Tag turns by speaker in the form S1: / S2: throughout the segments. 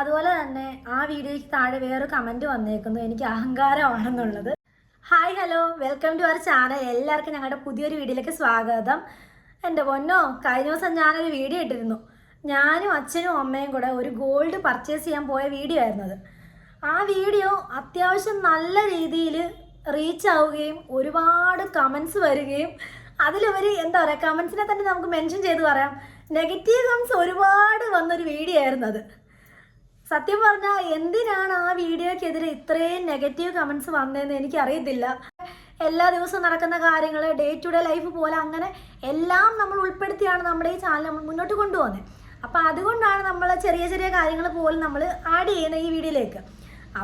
S1: അതുപോലെ തന്നെ ആ വീഡിയോയ്ക്ക് താഴെ വേറൊരു കമന്റ് വന്നേക്കുന്നു. എനിക്ക് അഹങ്കാരമാണെന്നുള്ളത്. Hi hello welcome to our channel എല്ലാവർക്കും ഞങ്ങളുടെ പുതിയൊരു വീഡിയോയിലേക്ക് സ്വാഗതം. എന്റെ പൊന്നോ കഴിഞ്ഞ ദിവസം ഞാനൊരു വീഡിയോ ഇട്ടിരുന്നു. ഞാനും അച്ഛനും അമ്മയും കൂടെ ഒരു ഗോൾഡ് പർച്ചേസ് ചെയ്യാൻ പോയ വീഡിയോ ആയിരുന്നത്. ആ വീഡിയോ അത്യാവശ്യം നല്ല രീതിയിൽ റീച്ച് ആവുകയും ഒരുപാട് കമൻസ് വരികയും അതിലുപരി എന്താ പറയുക കമൻസിനെ തന്നെ നമുക്ക് മെൻഷൻ ചെയ്ത് പറയാം. നെഗറ്റീവ് കമൻസ് ഒരുപാട് വന്നൊരു വീഡിയോ ആയിരുന്നത്. സത്യം പറഞ്ഞാൽ എന്തിനാണ് ആ വീഡിയോക്കെതിരെ ഇത്രയും നെഗറ്റീവ് കമൻസ് വന്നതെന്ന് എനിക്കറിയത്തില്ല. എല്ലാ ദിവസവും നടക്കുന്ന കാര്യങ്ങൾ ഡേ ടു ഡേ ലൈഫ് പോലെ അങ്ങനെ എല്ലാം നമ്മൾ ഉൾപ്പെടുത്തിയാണ് നമ്മുടെ ഈ ചാനൽ നമ്മൾ മുന്നോട്ട് കൊണ്ടുപോകുന്നത് അപ്പോൾ അതുകൊണ്ടാണ് നമ്മൾ ചെറിയ ചെറിയ കാര്യങ്ങൾ പോലും നമ്മൾ ആഡ് ചെയ്യുന്നത് ഈ വീഡിയോയിലേക്ക്.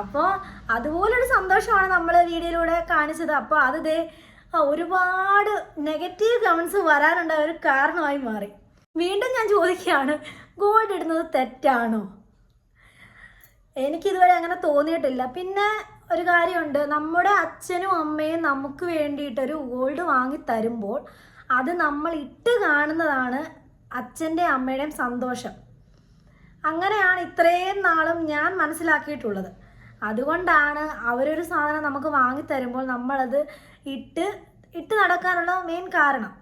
S1: അപ്പോൾ അതുപോലൊരു സന്തോഷമാണ് നമ്മൾ വീഡിയോയിലൂടെ കാണിച്ചത്. അപ്പോൾ അത് ഒരുപാട് നെഗറ്റീവ് കമൻസ് വരാനുണ്ടായ ഒരു കാരണമായി മാറി. വീണ്ടും ഞാൻ ചോദിക്കുകയാണ് ഗോൾഡ് ഇടുന്നത് തെറ്റാണോ? എനിക്കിതുവരെ അങ്ങനെ തോന്നിയിട്ടില്ല. പിന്നെ ഒരു കാര്യമുണ്ട്. നമ്മുടെ അച്ഛനും അമ്മയും നമുക്ക് വേണ്ടിയിട്ടൊരു ഗോൾഡ് വാങ്ങി തരുമ്പോൾ അത് നമ്മൾ ഇട്ട് കാണുന്നതാണ് അച്ഛന്റെ അമ്മയുടെയും സന്തോഷം. അങ്ങനെയാണ് ഇത്രയും നാളും ഞാൻ മനസ്സിലാക്കിയിട്ടുള്ളത്. അതുകൊണ്ടാണ് അവരൊരു സാധനം നമുക്ക് വാങ്ങി തരുമ്പോൾ നമ്മളത് ഇട്ട് ഇട്ട് നടക്കാനുള്ള മെയിൻ കാരണം.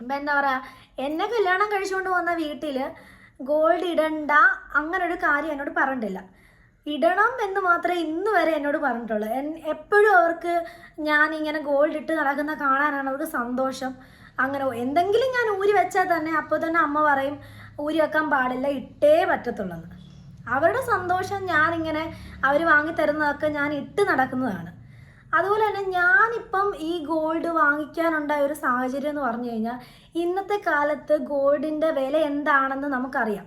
S1: ഇപ്പം എന്താ പറയുക എന്നെ കല്യാണം കഴിച്ചുകൊണ്ട് വന്ന വീട്ടിൽ ഗോൾഡ് ഇടണ്ട അങ്ങനെ ഒരു കാര്യം എന്നോട് പറഞ്ഞിട്ടില്ല. ഇടണം എന്ന് മാത്രമേ ഇന്ന് വരെ എന്നോട് പറഞ്ഞിട്ടുള്ളൂ. എപ്പോഴും അവർക്ക് ഞാൻ ഇങ്ങനെ ഗോൾഡ് ഇട്ട് നടക്കുന്ന കാണാനാണ് അവർക്ക് സന്തോഷം. അങ്ങനെ എന്തെങ്കിലും ഞാൻ ഊരി വെച്ചാൽ തന്നെ അപ്പോൾ തന്നെ അമ്മ പറയും ഊരി വെക്കാൻ പാടില്ല ഇട്ടേ പറ്റത്തുള്ളൂ അവരുടെ സന്തോഷം ഞാനിങ്ങനെ അവർ വാങ്ങി തരുന്നതൊക്കെ ഞാൻ ഇട്ട് നടക്കുന്നതാണ്. അതുപോലെ തന്നെ ഞാനിപ്പം ഈ ഗോൾഡ് വാങ്ങിക്കാനുണ്ടായ ഒരു സാഹചര്യം എന്ന് പറഞ്ഞു കഴിഞ്ഞാൽ ഇന്നത്തെ കാലത്ത് ഗോൾഡിന്റെ വില എന്താണെന്ന് നമുക്കറിയാം.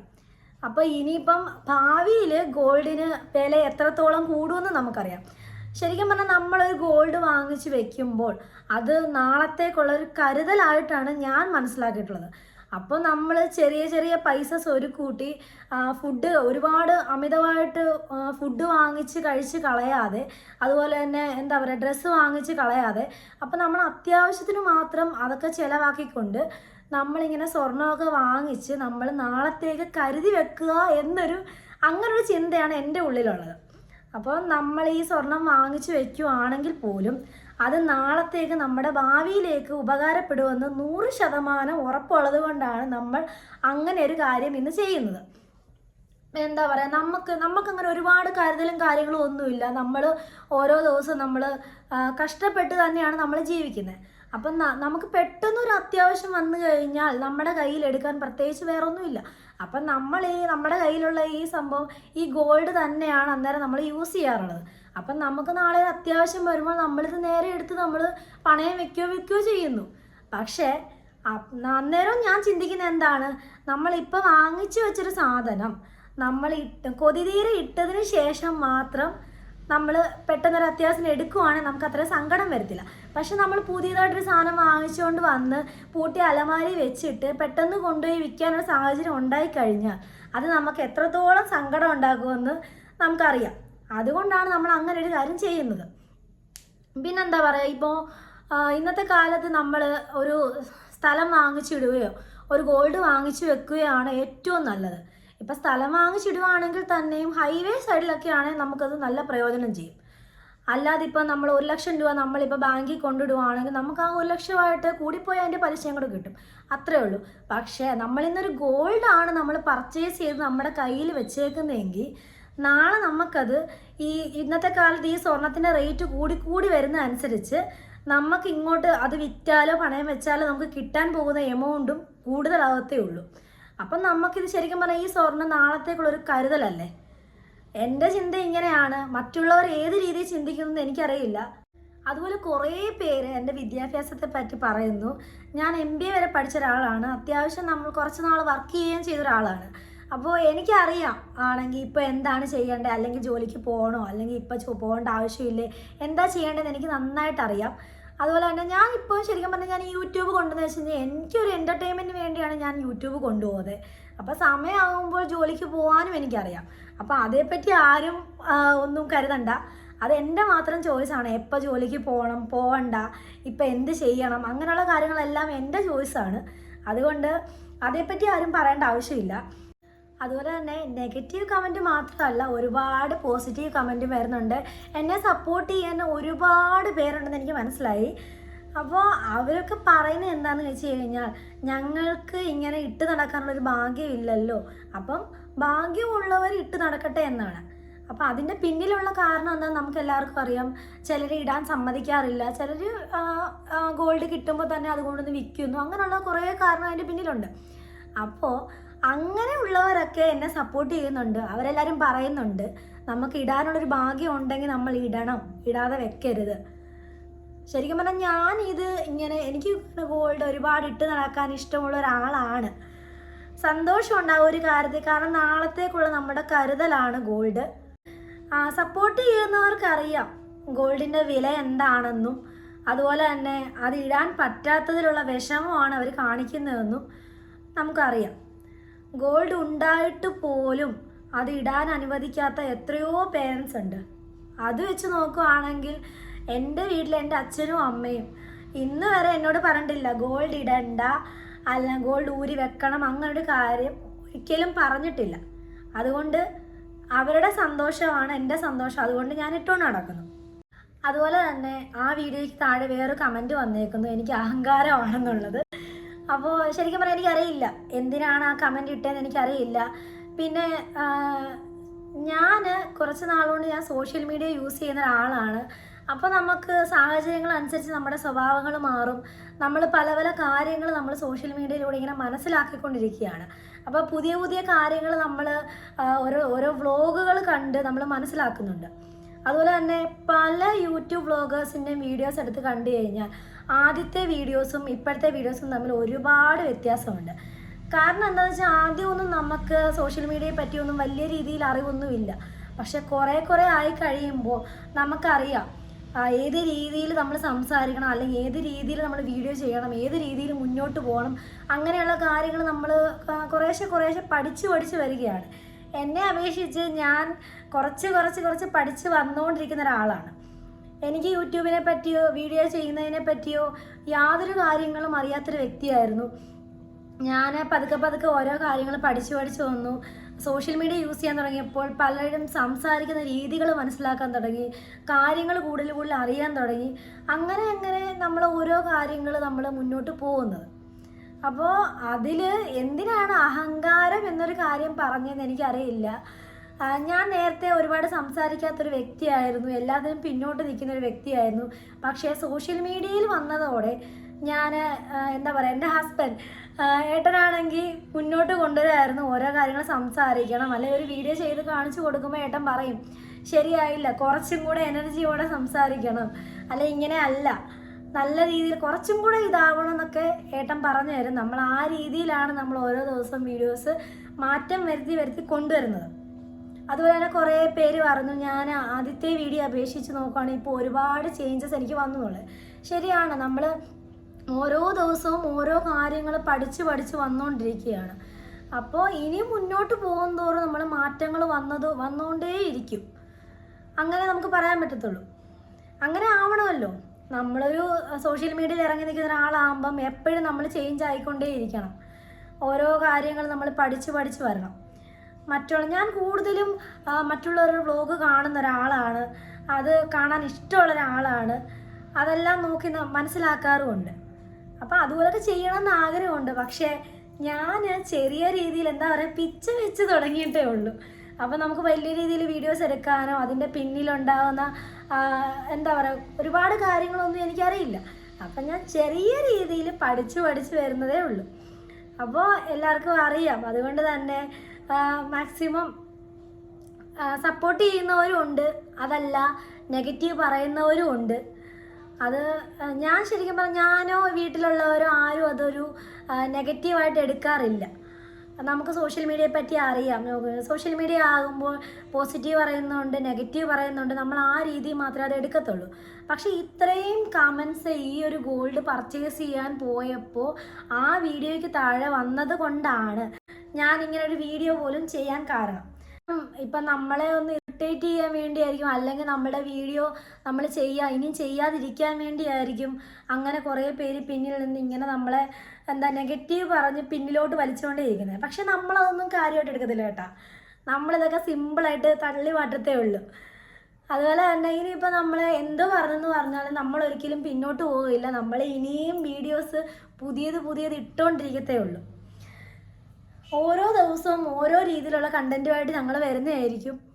S1: അപ്പോൾ ഇനിയിപ്പം ഭാവിയിൽ ഗോൾഡിന് വില എത്രത്തോളം കൂടുമെന്ന് നമുക്കറിയാം. ശരിക്കും പറഞ്ഞാൽ നമ്മളൊരു ഗോൾഡ് വാങ്ങിച്ച് വെക്കുമ്പോൾ അത് നാളത്തേക്കുള്ള ഒരു കരുതലായിട്ടാണ് ഞാൻ മനസ്സിലാക്കിയിട്ടുള്ളത്. അപ്പോൾ നമ്മൾ ചെറിയ ചെറിയ പൈസ സ്വരുക്കൂട്ടി ഫുഡ് ഒരുപാട് അമിതമായിട്ട് ഫുഡ് വാങ്ങിച്ച് കഴിച്ച് കളയാതെ അതുപോലെ തന്നെ എന്താ പറയുക ഡ്രസ്സ് വാങ്ങിച്ച് കളയാതെ അപ്പോൾ നമ്മൾ അത്യാവശ്യത്തിന് മാത്രം അതൊക്കെ ചിലവാക്കിക്കൊണ്ട് നമ്മളിങ്ങനെ സ്വർണമൊക്കെ വാങ്ങിച്ച് നമ്മൾ നാളത്തേക്ക് കരുതി വെക്കുക എന്നൊരു അങ്ങനൊരു ചിന്തയാണ് എന്റെ ഉള്ളിലുള്ളത്. അപ്പോൾ നമ്മൾ ഈ സ്വർണം വാങ്ങിച്ചു വയ്ക്കുവാണെങ്കിൽ പോലും അത് നാളത്തേക്ക് നമ്മുടെ ഭാവിയിലേക്ക് ഉപകാരപ്പെടുമെന്ന് നൂറ് ശതമാനം ഉറപ്പുള്ളത് കൊണ്ടാണ് നമ്മൾ അങ്ങനെ ഒരു കാര്യം ഇന്ന് ചെയ്യുന്നത്. എന്താ പറയുക നമുക്ക് നമുക്കങ്ങനെ ഒരുപാട് കരുതലും കാര്യങ്ങളും ഒന്നുമില്ല. നമ്മൾ ഓരോ ദിവസവും നമ്മൾ കഷ്ടപ്പെട്ട് തന്നെയാണ് നമ്മൾ ജീവിക്കുന്നത്. അപ്പം നമുക്ക് പെട്ടെന്ന് ഒരു അത്യാവശ്യം വന്നു കഴിഞ്ഞാൽ നമ്മുടെ കയ്യിൽ എടുക്കാൻ പ്രത്യേകിച്ച് വേറെ ഒന്നുമില്ല അപ്പം നമ്മൾ ഈ നമ്മുടെ കയ്യിലുള്ള ഈ സംഭവം ഈ ഗോൾഡ് തന്നെയാണ് അന്നേരം നമ്മൾ യൂസ് ചെയ്യാറുള്ളത്. അപ്പം നമുക്ക് നാളെ അത്യാവശ്യം വരുമ്പോൾ നമ്മളിത് നേരെ എടുത്ത് നമ്മൾ പണയം വെക്കുകയോ വിൽക്കുകയോ ചെയ്യുന്നു. പക്ഷേ അന്നേരം ഞാൻ ചിന്തിക്കുന്ന എന്താണ്? നമ്മളിപ്പോൾ വാങ്ങിച്ചു വെച്ചൊരു സാധനം നമ്മൾ ഇട്ട് കൊതിതീരെ ഇട്ടതിന് ശേഷം മാത്രം നമ്മൾ പെട്ടെന്നൊരു അത്യാവശ്യം എടുക്കുവാണെങ്കിൽ നമുക്ക് അത്ര സങ്കടം വരത്തില്ല. പക്ഷെ നമ്മൾ പുതിയതായിട്ടൊരു സാധനം വാങ്ങിച്ചുകൊണ്ട് വന്ന് പൂട്ടി അലമാരി വെച്ചിട്ട് പെട്ടെന്ന് കൊണ്ടുപോയി വിൽക്കാനൊരു സാഹചര്യം ഉണ്ടായി ഉണ്ടായിക്കഴിഞ്ഞാൽ അത് നമുക്ക് എത്രത്തോളം സങ്കടം ഉണ്ടാക്കുമെന്ന് നമുക്കറിയാം. അതുകൊണ്ടാണ് നമ്മൾ അങ്ങനെ ഒരു കാര്യം ചെയ്യുന്നത്. പിന്നെന്താ പറയുക ഇപ്പോൾ ഇന്നത്തെ കാലത്ത് നമ്മൾ ഒരു സ്ഥലം വാങ്ങിച്ചിടുകയോ ഒരു ഗോൾഡ് വാങ്ങിച്ചു വെക്കുകയാണ് ഏറ്റവും നല്ലത്. ഇപ്പം സ്ഥലം വാങ്ങിച്ചിടുവാണെങ്കിൽ തന്നെയും ഹൈവേ സൈഡിലൊക്കെ ആണെങ്കിൽ നമുക്കത് നല്ല പ്രയോജനം ചെയ്യും. അല്ലാതെ ഇപ്പം നമ്മൾ ഒരു ലക്ഷം രൂപ നമ്മളിപ്പോൾ ബാങ്കിൽ കൊണ്ടിടുവാണെങ്കിൽ നമുക്ക് ആ ഒരു ലക്ഷമായിട്ട് കൂടിപ്പോയി അതിന്റെ പലിശയും കൂടെ കിട്ടും. അത്രേ ഉള്ളൂ. പക്ഷേ നമ്മളിന്നൊരു ആണ് നമ്മൾ പർച്ചേസ് ചെയ്ത് നമ്മുടെ കയ്യിൽ വെച്ചേക്കുന്നതെങ്കിൽ നാളെ നമുക്കത് ഈ ഇന്നത്തെ കാലത്ത് ഈ സ്വർണത്തിന്റെ റേറ്റ് കൂടി കൂടി വരുന്ന അനുസരിച്ച് നമുക്ക് ഇങ്ങോട്ട് അത് വിറ്റാലോ പണയം വെച്ചാലോ നമുക്ക് കിട്ടാൻ പോകുന്ന എമൗണ്ടും കൂടുതലാകത്തേ ഉള്ളൂ. അപ്പം നമുക്കിത് ശരിക്കും പറഞ്ഞാൽ ഈ സ്വർണം നാളത്തേക്കുള്ളൊരു കരുതലല്ലേ? എന്റെ ചിന്ത ഇങ്ങനെയാണ്. മറ്റുള്ളവർ ഏത് രീതിയിൽ ചിന്തിക്കുന്നു എനിക്കറിയില്ല. അതുപോലെ കുറേ പേര് എന്റെ വിദ്യാഭ്യാസത്തെ പറ്റി പറയുന്നു. ഞാൻ എം ബി എ വരെ പഠിച്ച ഒരാളാണ്. അത്യാവശ്യം നമ്മൾ കുറച്ച് നാൾ വർക്ക് ചെയ്യുകയും ചെയ്ത ഒരാളാണ്. അപ്പോൾ എനിക്കറിയാം ആണെങ്കിൽ ഇപ്പോൾ എന്താണ് ചെയ്യേണ്ടത്? അല്ലെങ്കിൽ ജോലിക്ക് പോകണോ? അല്ലെങ്കിൽ ഇപ്പോൾ പോകേണ്ട ആവശ്യമില്ലേ? എന്താ ചെയ്യേണ്ടതെന്ന് എനിക്ക് നന്നായിട്ട് അറിയാം അതുപോലെ തന്നെ ഞാൻ ഇപ്പോൾ ശരിക്കും പറഞ്ഞാൽ ഞാൻ യൂട്യൂബ് കൊണ്ടുവന്ന് വെച്ച് കഴിഞ്ഞാൽ എനിക്കൊരു എന്റർടൈൻമെന്റ് വേണ്ടിയാണ് ഞാൻ യൂട്യൂബ് കൊണ്ടുപോകുന്നത്. അപ്പോൾ സമയമാകുമ്പോൾ ജോലിക്ക് പോകാനും എനിക്കറിയാം. അപ്പോൾ അതേപ്പറ്റി ആരും ഒന്നും കരുതണ്ട. അത് എന്റെ മാത്രം ചോയ്സാണ് എപ്പോൾ ജോലിക്ക് പോകണം പോകണ്ട ഇപ്പം എന്ത് ചെയ്യണം അങ്ങനെയുള്ള കാര്യങ്ങളെല്ലാം എന്റെ ചോയ്സാണ് അതുകൊണ്ട് അതേപ്പറ്റി ആരും പറയേണ്ട ആവശ്യമില്ല. അതുപോലെ തന്നെ നെഗറ്റീവ് കമന്റ് മാത്രമല്ല ഒരുപാട് പോസിറ്റീവ് കമന്റും വരുന്നുണ്ട്. എന്നെ സപ്പോർട്ട് ചെയ്യുന്ന ഒരുപാട് പേരുണ്ടെന്ന് എനിക്ക് മനസ്സിലായി. അപ്പോൾ അവരൊക്കെ പറയുന്നത് എന്താണെന്ന് വെച്ച് കഴിഞ്ഞാൽ ഞങ്ങൾക്ക് ഇങ്ങനെ ഇട്ട് നടക്കാനുള്ള ഒരു ഭാഗ്യമില്ലല്ലോ അപ്പം ഭാഗ്യമുള്ളവർ ഇട്ട് നടക്കട്ടെ എന്നാണ്. അപ്പോൾ അതിന്റെ പിന്നിലുള്ള കാരണം എന്താണെന്ന് നമുക്ക് എല്ലാവർക്കും അറിയാം. ചിലർ ഇടാൻ സമ്മതിക്കാറില്ല. ചിലർ ഗോൾഡ് കിട്ടുമ്പോൾ തന്നെ അതുകൊണ്ടൊന്ന് വിൽക്കുന്നു. അങ്ങനെയുള്ള കുറേ കാരണം അതിന്റെ പിന്നിലുണ്ട്. അപ്പോൾ അങ്ങനെയുള്ളവരൊക്കെ എന്നെ സപ്പോർട്ട് ചെയ്യുന്നുണ്ട്. അവരെല്ലാവരും പറയുന്നുണ്ട്. നമുക്ക് ഇടാനുള്ളൊരു ഭാഗ്യം ഉണ്ടെങ്കിൽ നമ്മൾ ഇടണം. ഇടാതെ വെക്കരുത്. ശരിക്കും പറഞ്ഞാൽ ഞാൻ ഇത് ഇങ്ങനെ എനിക്ക് ഗോൾഡ് ഒരുപാട് ഇട്ട് നടക്കാൻ ഇഷ്ടമുള്ള ഒരാളാണ്. സന്തോഷം ഉണ്ടാവും ഒരു കാര്യത്തിൽ. കാരണം നാളത്തേക്കുള്ള നമ്മുടെ കരുതലാണ് ഗോൾഡ് ആ സപ്പോർട്ട് ചെയ്യുന്നവർക്കറിയാം ഗോൾഡിന്റെ വില എന്താണെന്നും അതുപോലെ തന്നെ അത് ഇടാൻ പറ്റാത്തതിലുള്ള വിഷമമാണ് അവർ കാണിക്കുന്നതെന്നും നമുക്കറിയാം. ഗോൾഡ് ഉണ്ടായിട്ട് പോലും അത് ഇടാൻ അനുവദിക്കാത്ത എത്രയോ പേരൻസ് ഉണ്ട്. അത് വെച്ച് നോക്കുവാണെങ്കിൽ എന്റെ വീട്ടിൽ എന്റെ അച്ഛനും അമ്മയും ഇന്ന് വരെ എന്നോട് പറഞ്ഞിട്ടില്ല ഗോൾഡ് ഇടണ്ട അല്ല ഗോൾഡ് ഊരി വെക്കണം അങ്ങനൊരു കാര്യം ഒരിക്കലും പറഞ്ഞിട്ടില്ല. അതുകൊണ്ട് അവരുടെ സന്തോഷമാണ് എന്റെ സന്തോഷം. അതുകൊണ്ട് ഞാൻ ഇട്ടുകൊണ്ട് നടക്കുന്നു. അതുപോലെ തന്നെ ആ വീഡിയോയ്ക്ക് താഴെ വേറൊരു കമന്റ് വന്നേക്കുന്നു. എനിക്ക് അഹങ്കാരമാണെന്നുള്ളത്. അപ്പോൾ ശരിക്കും പറയാൻ എനിക്കറിയില്ല. എന്തിനാണ് ആ കമന്റ് ഇട്ടതെന്ന് എനിക്കറിയില്ല. പിന്നെ ഞാൻ കുറച്ച് നാളുകൊണ്ട് ഞാൻ സോഷ്യൽ മീഡിയ യൂസ് ചെയ്യുന്ന ഒരാളാണ്. അപ്പോൾ നമുക്ക് സാഹചര്യങ്ങൾ അനുസരിച്ച് നമ്മുടെ സ്വഭാവങ്ങൾ മാറും. നമ്മൾ പല പല കാര്യങ്ങൾ നമ്മൾ സോഷ്യൽ മീഡിയയിലൂടെ ഇങ്ങനെ മനസ്സിലാക്കിക്കൊണ്ടിരിക്കുകയാണ്. അപ്പോൾ പുതിയ പുതിയ കാര്യങ്ങൾ നമ്മൾ ഓരോ ഓരോ വ്ളോഗുകൾ കണ്ട് നമ്മൾ മനസ്സിലാക്കുന്നുണ്ട്. അതുപോലെ തന്നെ പല യൂട്യൂബ് വ്ളോഗേഴ്സിന്റെയും വീഡിയോസ് എടുത്ത് കണ്ടു കഴിഞ്ഞാൽ ആദ്യത്തെ വീഡിയോസും ഇപ്പോഴത്തെ വീഡിയോസും തമ്മിൽ ഒരുപാട് വ്യത്യാസമുണ്ട്. കാരണം എന്താണെന്ന് വെച്ചാൽ ആദ്യമൊന്നും നമുക്ക് സോഷ്യൽ മീഡിയയെ പറ്റിയൊന്നും വലിയ രീതിയിൽ അറിവൊന്നുമില്ല. പക്ഷെ കുറേ കുറേ ആയി കഴിയുമ്പോൾ നമുക്കറിയാം ഏത് രീതിയിൽ നമ്മൾ സംസാരിക്കണം അല്ലെങ്കിൽ ഏത് രീതിയിൽ നമ്മൾ വീഡിയോ ചെയ്യണം ഏത് രീതിയിൽ മുന്നോട്ട് പോകണം അങ്ങനെയുള്ള കാര്യങ്ങൾ നമ്മൾ കുറേശ്ശെ കുറേശ്ശെ പഠിച്ച് പഠിച്ച് വരികയാണ്. എന്നെ അപേക്ഷിച്ച് ഞാൻ കുറച്ച് കുറച്ച് കുറച്ച് പഠിച്ച് വന്നുകൊണ്ടിരിക്കുന്ന ഒരാളാണ്. എനിക്ക് യൂട്യൂബിനെ പറ്റിയോ വീഡിയോ ചെയ്യുന്നതിനെ പറ്റിയോ യാതൊരു കാര്യങ്ങളും അറിയാത്തൊരു വ്യക്തിയായിരുന്നു. ഞാൻ പതുക്കെ പതുക്കെ ഓരോ കാര്യങ്ങൾ പഠിച്ചു പഠിച്ചു വന്നു. സോഷ്യൽ മീഡിയ യൂസ് ചെയ്യാൻ തുടങ്ങിയപ്പോൾ പലരും സംസാരിക്കുന്ന രീതികൾ മനസ്സിലാക്കാൻ തുടങ്ങി. കാര്യങ്ങൾ കൂടുതൽ കൂടുതൽ അറിയാൻ തുടങ്ങി. അങ്ങനെ അങ്ങനെ നമ്മൾ ഓരോ കാര്യങ്ങൾ നമ്മൾ മുന്നോട്ട് പോകുന്നത്. അപ്പോൾ അതിൽ എന്തിനാണ് അഹങ്കാരം എന്നൊരു കാര്യം പറഞ്ഞതെന്ന് എനിക്കറിയില്ല. ഞാൻ നേരത്തെ ഒരുപാട് സംസാരിക്കാത്തൊരു വ്യക്തിയായിരുന്നു. എല്ലാത്തിനും പിന്നോട്ട് നിൽക്കുന്ന ഒരു വ്യക്തിയായിരുന്നു. പക്ഷേ സോഷ്യൽ മീഡിയയിൽ വന്നതോടെ ഞാൻ എന്താ പറയുക എന്റെ ഹസ്ബൻഡ് ഏട്ടനാണെങ്കിൽ മുന്നോട്ട് കൊണ്ടുവരായിരുന്നു ഓരോ കാര്യങ്ങൾ സംസാരിക്കണം. അല്ലെങ്കിൽ ഒരു വീഡിയോ ചെയ്ത് കാണിച്ചു കൊടുക്കുമ്പോൾ ഏട്ടൻ പറയും ശരിയായില്ല കുറച്ചും കൂടെ എനർജിയോടെ സംസാരിക്കണം. അല്ലെ ഇങ്ങനെ അല്ല. നല്ല രീതിയിൽ കുറച്ചും കൂടെ ഇതാവണം എന്നൊക്കെ ഏട്ടൻ പറഞ്ഞു തരും. നമ്മൾ ആ രീതിയിലാണ് നമ്മൾ ഓരോ ദിവസം വീഡിയോസ് മാറ്റം വരുത്തി വരുത്തി കൊണ്ടുവരുന്നത്. അതുപോലെ തന്നെ കുറേ പേര് പറഞ്ഞു ഞാൻ ആദ്യത്തെ വീഡിയോ അപേക്ഷിച്ച് നോക്കുകയാണെങ്കിൽ ഇപ്പോൾ ഒരുപാട് ചേഞ്ചസ് എനിക്ക് വന്നുള്ളൂ ശരിയാണ്. നമ്മൾ ഓരോ ദിവസവും ഓരോ കാര്യങ്ങൾ പഠിച്ച് പഠിച്ച് വന്നുകൊണ്ടിരിക്കുകയാണ് അപ്പോൾ ഇനി മുന്നോട്ട് പോകും തോറും നമ്മൾ മാറ്റങ്ങൾ വന്നത് വന്നുകൊണ്ടേയിരിക്കും അങ്ങനെ നമുക്ക് പറയാൻ പറ്റത്തുള്ളൂ. അങ്ങനെ ആവണമല്ലോ. നമ്മളൊരു സോഷ്യൽ മീഡിയയിൽ ഇറങ്ങി നിൽക്കുന്ന ഒരാളാകുമ്പം എപ്പോഴും നമ്മൾ ചേഞ്ച് ആയിക്കൊണ്ടേയിരിക്കണം. ഓരോ കാര്യങ്ങൾ നമ്മൾ പഠിച്ച് പഠിച്ച് വരണം. മറ്റുള്ള ഞാൻ കൂടുതലും മറ്റുള്ളവരുടെ വ്ലോഗ് കാണുന്ന ഒരാളാണ്. അത് കാണാൻ ഇഷ്ടമുള്ള ഒരാളാണ്. അതെല്ലാം നോക്കി മനസ്സിലാക്കാറുമുണ്ട്. അപ്പം അതുപോലൊക്കെ ചെയ്യണമെന്ന് ആഗ്രഹമുണ്ട്. പക്ഷേ ഞാൻ ചെറിയ രീതിയിൽ എന്താ പറയുക പിച്ച് വെച്ച് തുടങ്ങിയിട്ടേ ഉള്ളൂ. അപ്പോൾ നമുക്ക് വലിയ രീതിയിൽ വീഡിയോസ് എടുക്കാനോ അതിന്റെ പിന്നിലുണ്ടാകുന്ന എന്താ പറയുക ഒരുപാട് കാര്യങ്ങളൊന്നും എനിക്കറിയില്ല. അപ്പം ഞാൻ ചെറിയ രീതിയിൽ പഠിച്ച് പഠിച്ച് വരുന്നതേ ഉള്ളൂ. അപ്പോൾ എല്ലാവർക്കും അറിയാം. അതുകൊണ്ട് തന്നെ മാക്സിമം സപ്പോർട്ട് ചെയ്യുന്നവരും ഉണ്ട്. അതല്ല നെഗറ്റീവ് പറയുന്നവരും ഉണ്ട്. അത് ഞാൻ ശരിക്കും പറഞ്ഞാൽ ഞാനോ വീട്ടിലുള്ളവരോ ആരും അതൊരു നെഗറ്റീവായിട്ട് എടുക്കാറില്ല. നമുക്ക് സോഷ്യൽ മീഡിയയെ പറ്റി അറിയാം. സോഷ്യൽ മീഡിയ ആകുമ്പോൾ പോസിറ്റീവ് പറയുന്നുണ്ട് നെഗറ്റീവ് പറയുന്നുണ്ട് നമ്മൾ ആ രീതി മാത്രമേ അത് എടുക്കത്തുള്ളൂ. പക്ഷേ ഇത്രയും കമൻസ് ഈ ഒരു ഗോൾഡ് പർച്ചേസ് ചെയ്യാൻ പോയപ്പോൾ ആ വീഡിയോയ്ക്ക് താഴെ വന്നത് കൊണ്ടാണ് ഞാൻ ഇങ്ങനെ ഒരു വീഡിയോ പോലും ചെയ്യാൻ കാരണം. ഇപ്പം നമ്മളെ ഒന്ന് ഇറിറ്റേറ്റ് ചെയ്യാൻ വേണ്ടിയായിരിക്കും അല്ലെങ്കിൽ നമ്മുടെ വീഡിയോ നമ്മൾ ചെയ്യാ ഇനിയും ചെയ്യാതിരിക്കാൻ വേണ്ടിയായിരിക്കും. അങ്ങനെ കുറേ പേര് പിന്നിൽ നിന്ന് ഇങ്ങനെ നമ്മളെ എന്താ നെഗറ്റീവ് പറഞ്ഞ് പിന്നിലോട്ട് വലിച്ചുകൊണ്ടേ ഇരിക്കുന്നത് പക്ഷെ നമ്മളതൊന്നും കാര്യമായിട്ട് എടുക്കത്തില്ല കേട്ടാ. നമ്മളിതൊക്കെ സിമ്പിളായിട്ട് തള്ളി മാറ്റത്തേ ഉള്ളൂ. അതുപോലെ തന്നെ ഇനിയിപ്പോൾ നമ്മൾ എന്തോ പറഞ്ഞെന്ന് പറഞ്ഞാലും നമ്മൾ ഒരിക്കലും പിന്നോട്ട് പോകില്ല നമ്മൾ ഇനിയും വീഡിയോസ് പുതിയത് പുതിയത് ഇട്ടുകൊണ്ടിരിക്കത്തേ ഉള്ളൂ. ഓരോ ദിവസവും ഓരോ രീതിയിലുള്ള കണ്ടന്റുമായിട്ട് ഞങ്ങൾ വരുന്നതായിരിക്കും.